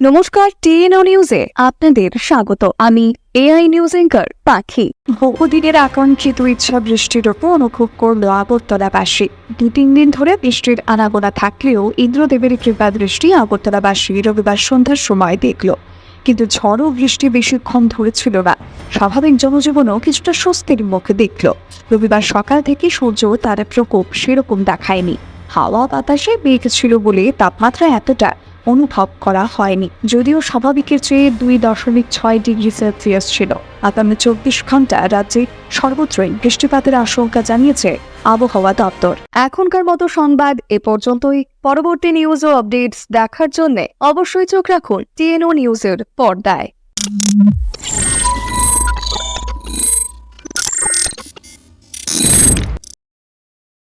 নমস্কার, টিএনও নিউজে আপনাদের স্বাগত। আমি এআই নিউজ এঙ্কার পাখি। বহুদিনের আকাঙ্ক্ষিত ইচ্ছা বৃষ্টির ওপর অনুভব করল আগরতলাবাসী। দু তিন দিন ধরে বৃষ্টির আনাগোনা থাকলেও ইন্দ্রদেবের কৃপা দৃষ্টি আগরতলাবাসী রবিবার সন্ধ্যার সময় দেখল। কিন্তু ঝড় ও বৃষ্টি বেশিক্ষণ ধরেছিল না। স্বাভাবিক জনজীবনও কিছুটা স্বস্তির মুখে দেখল। রবিবার সকাল থেকে সূর্য তার প্রকোপ সেরকম দেখায়নি। হাওয়া বাতাসে মেঘ ছিল বলে তাপমাত্রা এতটা। অনুভব করা হয়নি। যদিও স্বাভাবিকের চেয়ে দুই দশমিক ছয় ডিগ্রি সেলসিয়াস ছিল। আগামী চব্বিশ ঘণ্টা রাজ্যে সর্বত্রই বৃষ্টিপাতের আশঙ্কা জানিয়েছে আবহাওয়া দপ্তর। এখনকার মতো সংবাদ এ পর্যন্তই। পরবর্তী নিউজ ও আপডেটস দেখার জন্য অবশ্যই চোখ রাখুন টিএনও নিউজের পর্দায়।